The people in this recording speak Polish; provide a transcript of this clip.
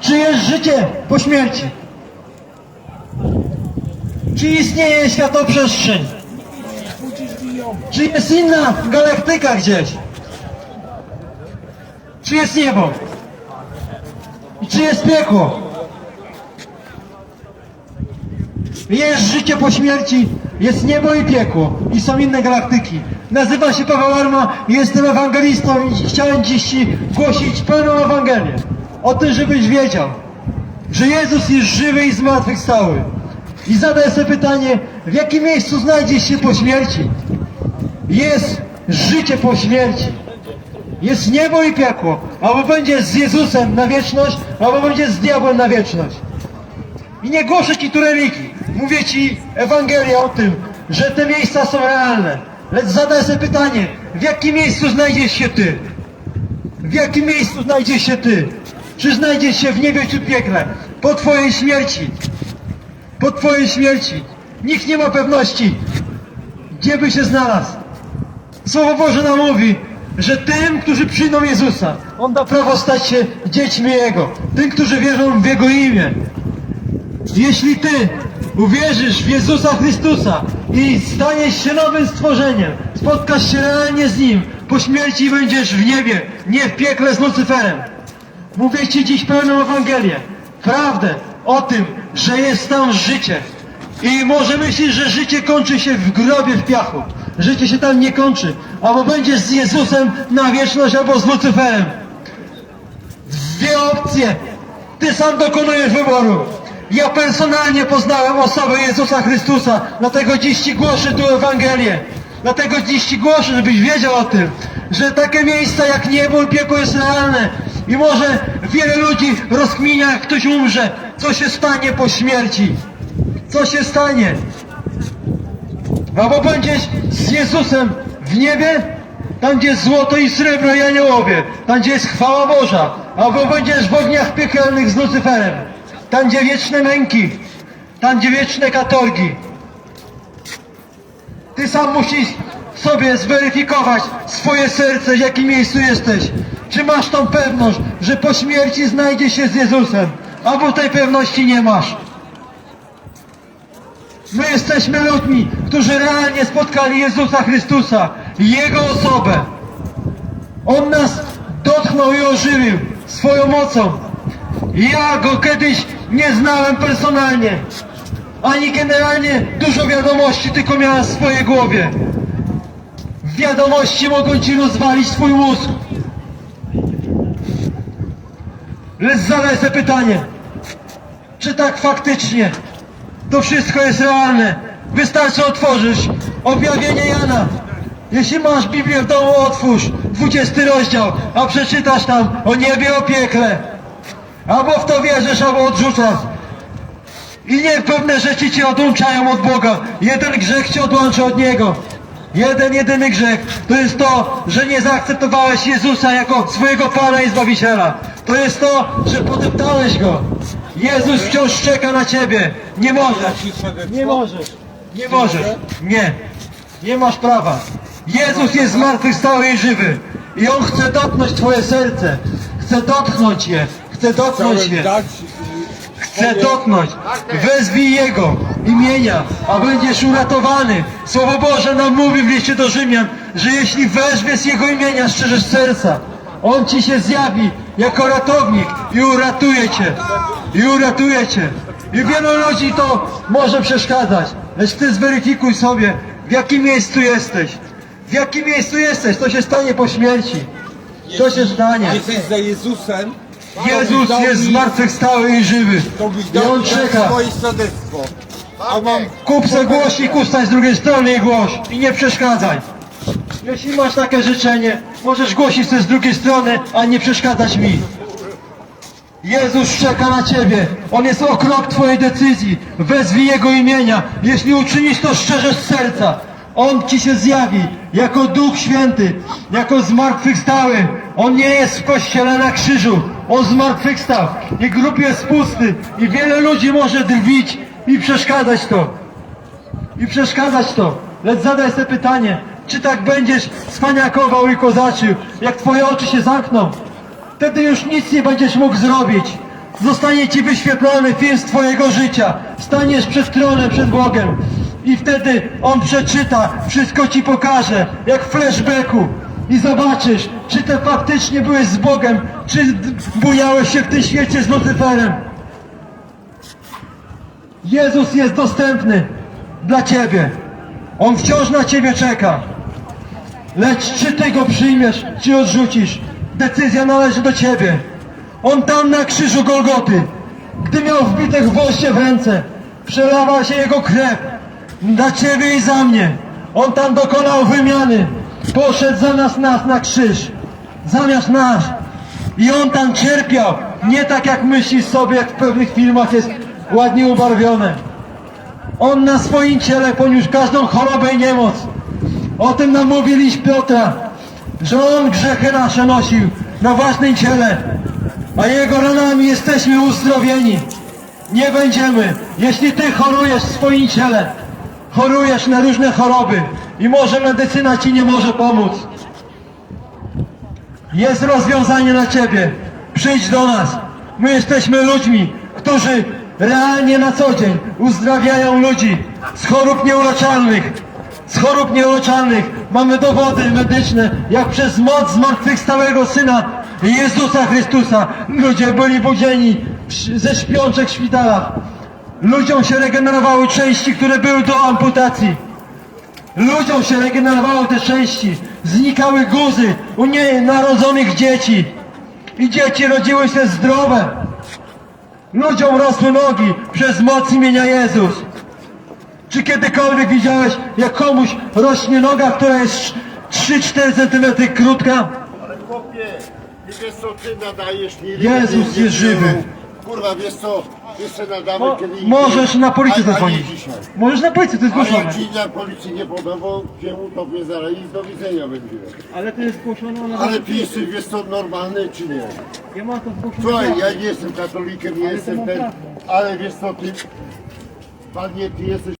Czy jest życie po śmierci? Czy istnieje światoprzestrzeń? Czy jest inna galaktyka gdzieś? Czy jest niebo? I czy jest piekło? Jest życie po śmierci, jest niebo i piekło i są inne galaktyki. Nazywam się Paweł Arma, jestem ewangelistą i chciałem dziś głosić pełną Ewangelię. O tym, żebyś wiedział, że Jezus jest żywy i zmartwychwstały. I zadaj sobie pytanie, w jakim miejscu znajdziesz się po śmierci? Jest życie po śmierci. Jest niebo i piekło. Albo będziesz z Jezusem na wieczność, albo będziesz z diabłem na wieczność. I nie głoszę Ci tu religii. Mówię Ci Ewangelię o tym, że te miejsca są realne. Lecz zadaj sobie pytanie, w jakim miejscu znajdziesz się Ty? W jakim miejscu znajdziesz się Ty? Czy znajdziesz się w niebie czy piekle? Po Twojej śmierci. Po Twojej śmierci. Nikt nie ma pewności, gdzie by się znalazł. Słowo Boże nam mówi, że tym, którzy przyjdą Jezusa, On da prawo stać się dziećmi Jego. Tym, którzy wierzą w Jego imię. Jeśli Ty uwierzysz w Jezusa Chrystusa i staniesz się nowym stworzeniem, spotkasz się realnie z Nim, po śmierci będziesz w niebie, nie w piekle z Lucyferem. Mówię Ci dziś pełną Ewangelię, prawdę o tym, że jest tam życie. I może myślisz, że życie kończy się w grobie w piachu. Życie się tam nie kończy. Albo będziesz z Jezusem na wieczność, albo z Lucyferem. Dwie opcje. Ty sam dokonujesz wyboru. Ja personalnie poznałem osobę Jezusa Chrystusa, dlatego dziś Ci głoszę tu Ewangelię. Dlatego dziś Ci głoszę, żebyś wiedział o tym, że takie miejsca jak niebo i piekło jest realne. I może wiele ludzi rozkminia, jak ktoś umrze, co się stanie po śmierci. Co się stanie? Albo będziesz z Jezusem w niebie, tam gdzie jest złoto i srebro i aniołowie, tam gdzie jest chwała Boża, albo będziesz w ogniach piekielnych z Lucyferem, tam gdzie wieczne męki, tam gdzie wieczne katorgi. Ty sam musisz sobie zweryfikować swoje serce, w jakim miejscu jesteś. Czy masz tą pewność, że po śmierci znajdziesz się z Jezusem, albo tej pewności nie masz. My jesteśmy ludźmi, którzy realnie spotkali Jezusa Chrystusa Jego osobę. On nas dotknął i ożywił swoją mocą. Ja Go kiedyś nie znałem personalnie, ani generalnie dużo wiadomości tylko miałem w swojej głowie. Wiadomości mogą Ci rozwalić Twój mózg. Lecz zadaj sobie pytanie, czy tak faktycznie to wszystko jest realne. Wystarczy otworzyć objawienie Jana. Jeśli masz Biblię w domu, otwórz 20 rozdział, a przeczytasz tam o niebie, o piekle. Albo w to wierzysz, albo odrzucasz. I nie pewne rzeczy cię odłączają od Boga. Jeden grzech cię odłącza od Niego. Jeden, jedyny grzech to jest to, że nie zaakceptowałeś Jezusa jako swojego Pana i Zbawiciela. To jest to, że podeptałeś Go. Jezus wciąż czeka na Ciebie. Nie możesz. Nie możesz. Nie możesz. Nie. Nie masz prawa. Jezus jest zmartwychwstały i żywy. I On chce dotknąć Twoje serce. Chce dotknąć je. Chce dotknąć je. Chcę dotknąć. Wezwij Jego imienia, a będziesz uratowany. Słowo Boże nam mówi w liście do Rzymian, że jeśli weźmiesz Jego imienia, szczerze z serca, On Ci się zjawi jako ratownik i uratuje Cię. I uratuje Cię. I wielu ludzi to może przeszkadzać, lecz Ty zweryfikuj sobie, w jakim miejscu jesteś. W jakim miejscu jesteś, to się stanie po śmierci. To się stanie. Jesteś za Jezusem. Jezus jest zmartwychwstały i żywy. To I On czeka. swoje świadectwo. A mam Kup se głośnik, ustań z drugiej strony i głoś. I nie przeszkadzaj. Jeśli masz takie życzenie, możesz głosić se z drugiej strony, a nie przeszkadzać mi. Jezus czeka na Ciebie. On jest o krok Twojej decyzji. Wezwij Jego imienia. Jeśli uczynisz to szczerze z serca, On Ci się zjawi jako Duch Święty, jako zmartwychwstały. On nie jest w kościele na krzyżu. On zmartwychwstał. I grób jest pusty. I wiele ludzi może drwić i przeszkadzać to. I przeszkadzać to. Lecz zadaj sobie pytanie, czy tak będziesz cwaniakował i kozaczył, jak twoje oczy się zamkną? Wtedy już nic nie będziesz mógł zrobić. Zostanie ci wyświetlony film z twojego życia. Staniesz przed tronem, przed Bogiem. I wtedy On przeczyta, wszystko ci pokaże, jak w flashbacku. I zobaczysz, czy ty faktycznie byłeś z Bogiem, czy bujałeś się w tym świecie z Lucyferem. Jezus jest dostępny dla ciebie. On wciąż na ciebie czeka. Lecz czy ty go przyjmiesz, czy odrzucisz? Decyzja należy do ciebie. On tam na krzyżu Golgoty, gdy miał wbite gwoździe w ręce, przelała się jego krew dla ciebie i za mnie. On tam dokonał wymiany. Poszedł zamiast nas na krzyż. Zamiast nas. I on tam cierpiał. Nie tak jak myślisz sobie, jak w pewnych filmach jest ładnie ubarwione. On na swoim ciele poniósł każdą chorobę i niemoc. O tym nam mówi liść Piotra, że On grzechy nasze nosił na własnym ciele, a Jego ranami jesteśmy uzdrowieni. Nie będziemy, jeśli Ty chorujesz w swoim ciele, chorujesz na różne choroby i może medycyna Ci nie może pomóc. Jest rozwiązanie na Ciebie. Przyjdź do nas. My jesteśmy ludźmi, którzy realnie na co dzień uzdrawiają ludzi z chorób nieuleczalnych. Z chorób nieuleczalnych mamy dowody medyczne, jak przez moc zmartwychwstałego Syna Jezusa Chrystusa ludzie byli budzieni w- ze śpiączek w szpitalach. Ludziom się regenerowały części, które były do amputacji. Ludziom się regenerowały te części, znikały guzy u nienarodzonych dzieci i dzieci rodziły się zdrowe. Ludziom rosły nogi przez moc imienia Jezus. Czy kiedykolwiek widziałeś, jak komuś rośnie noga, która jest 3-4 cm krótka? Ale chłopie, wiesz co ty nadajesz, nie Jezus jest żywy. Kurwa, wiesz co, jeszcze nadamy Mo możesz na policję a- a nie zadzwonić. dzisiaj. Możesz na policję, to jest A zgłoszone. ci na policji nie podam, bo cię utopię zaraz i do widzenia będzie. Ale to jest zgłoszone na... Ale ty jesteś, wiesz co, normalny czy nie? Ja mam to zgłoszone. Słuchaj, ja nie jestem katolikiem, nie to jestem ten, ale wiesz co, ty, panie, ty jesteś